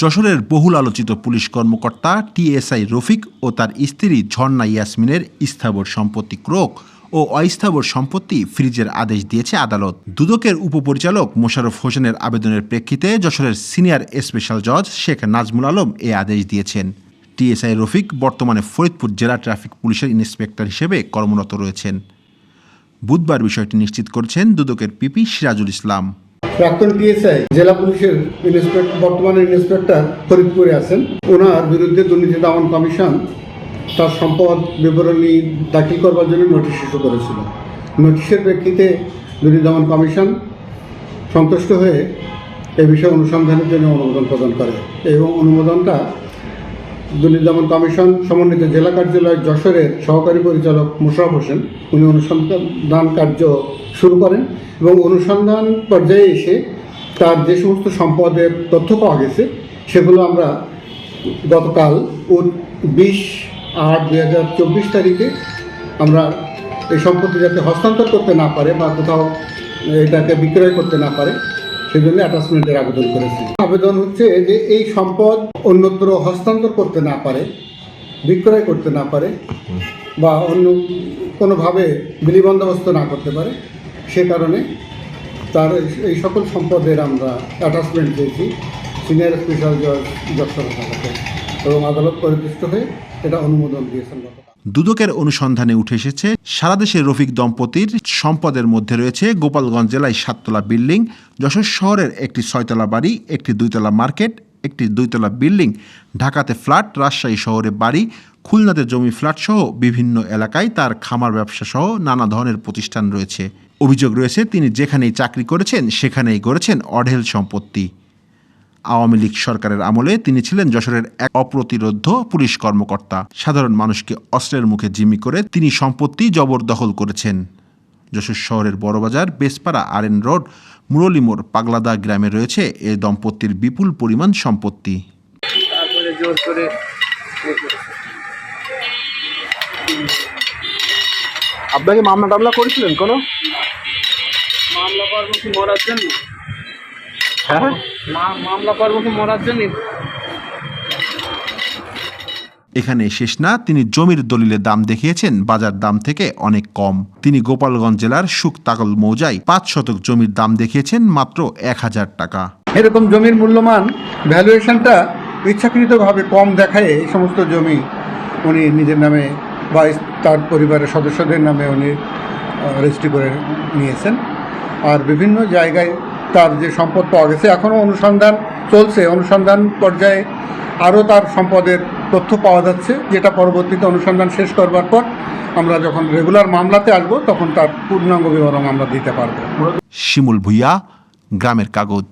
যশোরের বহুল আলোচিত পুলিশ কর্মকর্তা টিএসআই রফিক ও তার স্ত্রী ঝর্ণা ইয়াসমিনের স্থাবর সম্পত্তি ক্রোক ও অস্থাবর সম্পত্তি ফ্রিজের আদেশ দিয়েছে আদালত। দুদকের উপপরিচালক মোশাররফ হোসেনের আবেদনের প্রেক্ষিতে যশোরের সিনিয়র স্পেশাল জজ শেখ নাজমুল আলম এ আদেশ দিয়েছেন। টিএসআই রফিক বর্তমানে ফরিদপুর জেলা ট্রাফিক পুলিশের ইন্সপেক্টর হিসেবে কর্মরত রয়েছেন। বুধবার বিষয়টি নিশ্চিত করেছেন দুদকের পিপি সিরাজুল ইসলাম। প্রাক্তন টিএসআই জেলা পুলিশের ইন্সপেক্টর বর্তমানে ইন্সপেক্টর ফরিদপুরে আছেন। ওনার বিরুদ্ধে দুর্নীতি দমন কমিশন তার সম্পদ বিবরণী দাখিল করবার জন্য নোটিশ ইস্যু করেছিল। নোটিশের প্রেক্ষিতে দুর্নীতি দমন কমিশন সন্তুষ্ট হয়ে এ বিষয়ে অনুসন্ধানের জন্য অনুমোদন প্রদান করে এবং অনুমোদনটা দুর্নীতি দমন কমিশন সমন্বিত জেলা কার্যালয় যশোরের সহকারী পরিচালক মোশারফ হোসেন, উনি অনুসন্ধান কার্য শুরু করেন। এবং অনুসন্ধান পর্যায়ে এসে তার যে সমস্ত সম্পদের তথ্য পাওয়া গেছে, সেগুলো আমরা গতকাল বিশ আট দুই হাজার চব্বিশ তারিখে আমরা এই সম্পত্তি যাতে হস্তান্তর করতে না পারে বা কোথাও এটাকে বিক্রয় করতে না পারে সেই জন্য অ্যাটাচমেন্টের আবেদন করেছি। আবেদন হচ্ছে যে এই সম্পদ অন্যত্র হস্তান্তর করতে না পারে, বিক্রয় করতে না পারে বা অন্য কোনোভাবে বিলি বন্দোবস্ত না করতে পারে। সে কারণে তার এই- সকল সম্পদের আমরা অ্যাটাচমেন্ট দিয়েছি সিনিয়র স্পেশাল জজ যশোর আদালতে। এবং আদালত পরিদৃষ্ট হয়ে এটা অনুমোদন দিয়েছেন দুদকের অনুসন্ধানে উঠে এসেছে, সারা দেশে রফিক দম্পতির সম্পদের মধ্যে রয়েছে গোপালগঞ্জ জেলায় সাততলা বিল্ডিং, যশোর শহরের একটি ছয়তলা বাড়ি, একটি দুইতলা মার্কেট, একটি দুইতলা বিল্ডিং, ঢাকাতে ফ্ল্যাট, রাজশাহী শহরে বাড়ি, খুলনাতে জমি ফ্ল্যাট সহ বিভিন্ন এলাকায় তার খামার ব্যবসা সহ নানা ধরনের প্রতিষ্ঠান রয়েছে। অভিযোগ রয়েছে তিনি যেখানেই চাকরি করেছেন সেখানেই গড়েছেন অঢেল সম্পত্তি। আওয়ামী লীগ সরকারের আমলে তিনি ছিলেন যশোরের এক অপ্রতিরোধ্য পুলিশ কর্মকর্তা। সাধারণ মানুষকে অস্ত্রের মুখে জিম্মি করে তিনি সম্পত্তি জবরদখল করেছেন। যশোর শহরের বড়বাজার বেসপাড়া আরএন রোড মুরলীমোড় পাগলাদা গ্রামে রয়েছে এ দম্পতির বিপুল পরিমাণ সম্পত্তি। আপনাকে মামলা টামলা করেছিলেন কোনো? মামলা করব কি মরার জন্য? হ্যাঁ? মামলা করব কি মরার জন্য? এখানে শেষ না তিনি জমির দলিলের দাম দেখিয়েছেন বাজার দাম থেকে অনেক কম। তিনি গোপালগঞ্জ জেলার শুকতাগল মৌজায় পাঁচ শতক জমির দাম দেখিয়েছেন মাত্র এক হাজার টাকা। এরকম জমির মূল্যমান ভ্যালুয়েশনটা ইচ্ছাকৃতভাবে কম দেখায় এই সমস্ত জমি। উনি নিজের নামে বা তার পরিবারের সদস্যদের নামে উনি রেজিস্ট্রি করে নিয়েছেন। আর বিভিন্ন জায়গায় তার যে সম্পদ পাওয়া গেছে এখনও অনুসন্ধান চলছে। অনুসন্ধান পর্যায়ে আরও তার সম্পদের তথ্য পাওয়া যাচ্ছে, যেটা পরবর্তীতে অনুসন্ধান শেষ করবার পর আমরা যখন রেগুলার মামলাতে আসব, তখন তার পূর্ণাঙ্গ বিবরণ আমরা দিতে পারব। শিমুল ভুইয়া, গ্রামের কাগজ।